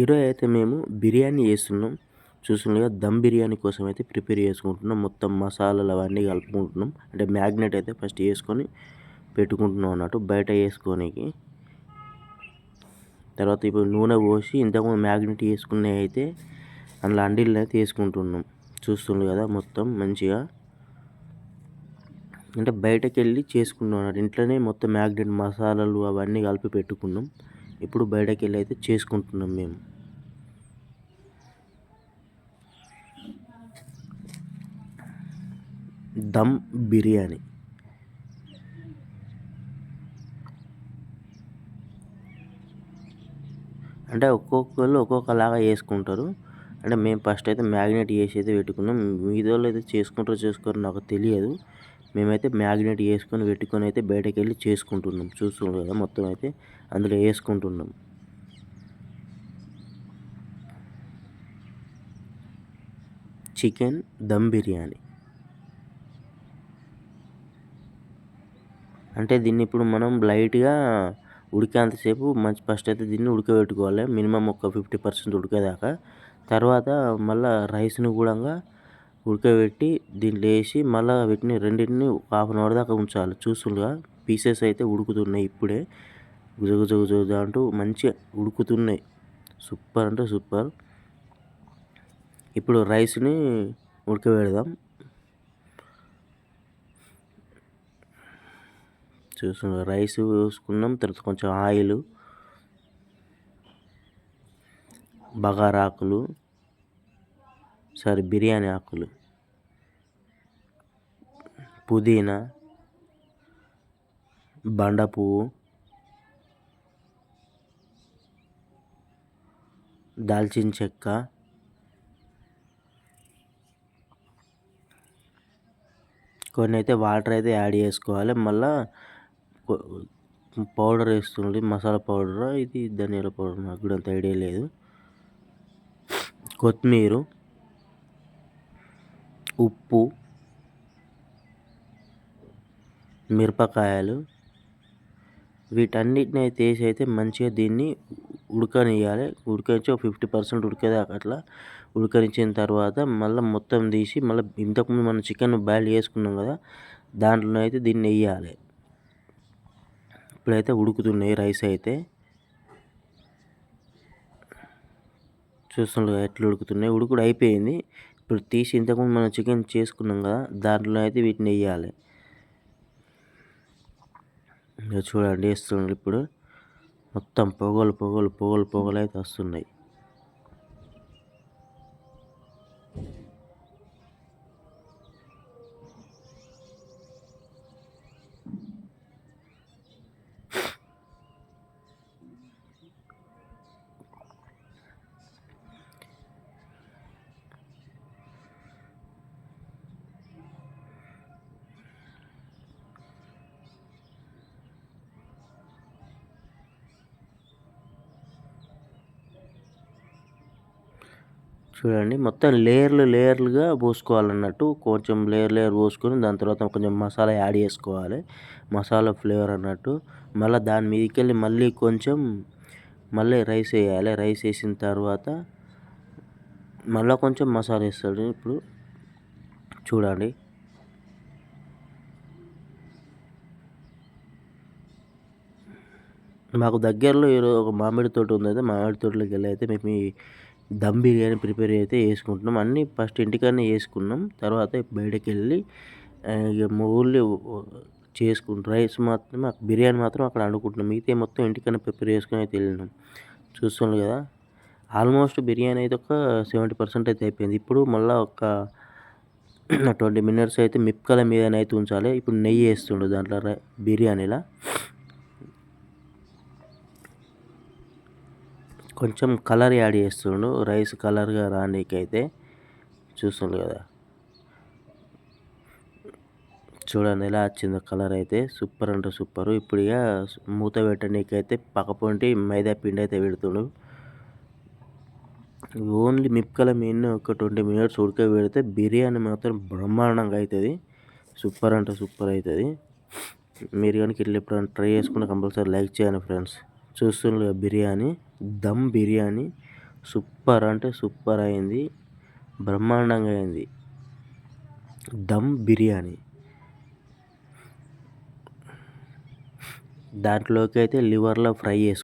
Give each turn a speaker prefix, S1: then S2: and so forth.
S1: ఈరోజు అయితే మేము బిర్యానీ చేస్తున్నాం. చూస్తుండగా దమ్ బిర్యానీ కోసం అయితే ప్రిపేర్ చేసుకుంటున్నాం. మొత్తం మసాలాలు అవన్నీ కలుపుకుంటున్నాం. అంటే మ్యాగ్నెట్ అయితే ఫస్ట్ వేసుకొని పెట్టుకుంటున్నాం అన్నట్టు బయట వేసుకోనికి. తర్వాత ఇప్పుడు నూనె పోసి ఇంతకుముందు మ్యాగ్నెట్ వేసుకునే అయితే అందులో అండిల్ని అయితే వేసుకుంటున్నాం. చూస్తుండే కదా మొత్తం మంచిగా అంటే బయటకు వెళ్ళి చేసుకున్నాం ఇంట్లోనే మొత్తం మ్యాగ్నెట్ మసాలాలు అవన్నీ కలిపి పెట్టుకున్నాం. ఇప్పుడు బయటకు వెళ్ళి అయితే చేసుకుంటున్నాం మేము. దమ్ బిర్యానీ. అంటే ఒక్కొక్కరు ఒక్కొక్కలాగా చేసుకుంటారు. అంటే మేము ఫస్ట్ అయితే మ్యాగ్నెట్ చేసి అయితే పెట్టుకున్నాం. మిగతా వాళ్ళు అయితే చేసుకుంటారో చేసుకోరో నాకు తెలియదు. మేమైతే మ్యాగ్నెట్ వేసుకొని పెట్టుకొని అయితే బయటకు వెళ్ళి చేసుకుంటున్నాం. చూస్తున్నాం కదా మొత్తం అయితే అందులో వేసుకుంటున్నాం. చికెన్ దమ్ బిర్యానీ. అంటే దీన్ని ఇప్పుడు మనం లైట్గా ఉడికేంతసేపు మంచి ఫస్ట్ అయితే దీన్ని ఉడకబెట్టుకోవాలి. మినిమం ఒక ఫిఫ్టీ పర్సెంట్ ఉడికేదాకా. తర్వాత మళ్ళీ రైస్ను కూడా ఉడకబెట్టి దీంట్లో వేసి మళ్ళీ వీటిని రెండింటిని హాఫ్ అన్ అవర్ దాకా ఉంచాలి. చూస్తుండగా పీసెస్ అయితే ఉడుకుతున్నాయి ఇప్పుడే. గుజగుజ గుజగుజ అంటూ మంచిగా ఉడుకుతున్నాయి. సూపర్ అంటే సూపర్. ఇప్పుడు రైస్ని ఉడకబెడదాం. చూస్తున్న రైస్ వేసుకున్నాం తర్వాత కొంచెం ఆయిల్ బగారాకులు సారీ బిర్యానీ ఆకులు. పుదీనా బండ పువ్వు దాల్చిన చెక్క కొన్ని అయితే వాటర్ అయితే యాడ్ చేసుకోవాలి. మళ్ళీ పౌడర్ వేస్తుంది మసాలా పౌడర్ ఇది ధనియాల పౌడర్ నాకు కూడా అంత ఐడియా లేదు. కొత్తిమీర. ఉప్పు మిరపకాయలు వీటన్నిటిని అయితే వేసి అయితే మంచిగా దీన్ని ఉడకనియాలి ఉడకనిచ్చి ఒక ఫిఫ్టీ పర్సెంట్ ఉడికేదాకా అట్లా ఉడకనిచ్చిన తర్వాత మళ్ళీ మొత్తం తీసి మళ్ళీ ఇంతకుముందు మనం చికెన్ బాయిల్ చేసుకున్నాం కదా దాంట్లో అయితే దీన్ని వేయాలి. ఇప్పుడైతే ఉడుకుతున్నాయి రైస్ అయితే. చూస్తున్నారు ఎట్లా ఉడుకుతున్నాయి. ఉడుకుడు అయిపోయింది. ఇప్పుడు తీసి ఇంతకుముందు మనం చికెన్ చేసుకున్నాం కదా దాంట్లో అయితే వీటిని వేయాలి. చూడండి వేస్తున్నాడు ఇప్పుడు. మొత్తం పొగలు పొగలు పొగలు పొగలు అయితే వస్తున్నాయి. చూడండి. మొత్తం లేయర్లు లేయర్లుగా పోసుకోవాలన్నట్టు కొంచెం లేయర్ లేయర్ పోసుకొని దాని తర్వాత కొంచెం మసాలా యాడ్ చేసుకోవాలి. మసాలా ఫ్లేవర్ అన్నట్టు. మళ్ళీ దాని మీదకి వెళ్ళి మళ్ళీ కొంచెం మళ్ళీ రైస్ వేయాలి. రైస్ వేసిన తర్వాత మళ్ళీ కొంచెం మసాలా వేస్తాడు. ఇప్పుడు చూడండి. మాకు దగ్గరలో ఈరోజు ఒక మామిడి తోట ఉంది అయితే మామిడి తోటలోకి వెళ్ళి అయితే మేము దమ్ బిర్యానీ ప్రిపేర్ అయితే చేసుకుంటున్నాం. అన్నీ ఫస్ట్ ఇంటికాడనే చేసుకున్నాం. తర్వాత బయటకు వెళ్ళి ఇక ఓన్లీ చేసుకుంటాం రైస్ మాత్రం బిర్యానీ మాత్రం అక్కడ వండుకుంటున్నాం. మిగతా మొత్తం ఇంటికన్నా ప్రిపేర్ చేసుకుని అయితే వెళ్ళినాం. చూస్తున్నాం కదా? ఆల్మోస్ట్ బిర్యానీ అయితే ఒక సెవెంటీ పర్సెంట్ అయితే అయిపోయింది. ఇప్పుడు మళ్ళీ ఒక ట్వంటీ మినిట్స్ అయితే మిప్కల మీద అయితే ఉంచాలి. ఇప్పుడు నెయ్యి వేస్తుండే దాంట్లో బిర్యానీలో. కొంచెం కలర్ యాడ్ చేస్తుండు. రైస్ కలర్గా రానీకైతే చూస్తుండు కదా. చూడండి ఎలా వచ్చిందో కలర్ అయితే. సూపర్ అంటే సూపర్. ఇప్పుడు ఇక మూత పెట్టనీకైతే పక్కపొంటి మైదా పిండి అయితే పెడుతుండు. ఓన్లీ మిప్కల మీద ఒక ట్వంటీ మినిట్స్ ఉడక పెడితే బిర్యానీ మాత్రం బ్రహ్మాండంగా అవుతుంది సూపర్ అంటే సూపర్ అవుతుంది మీరు కనుక ఇట్లా ఎప్పుడైనా ట్రై చేసుకుంటే కంపల్సరీ లైక్ చేయండి ఫ్రెండ్స్. చూస్తుండ్రు బిర్యానీ. దమ్ బిర్యానీ. సూపర్ అంటే సూపర్ అయింది. బ్రహ్మాండంగా అయింది. దమ్ బిర్యానీ. దాంట్లోకి అయితే లివర్లో ఫ్రై చేసుకున్నాం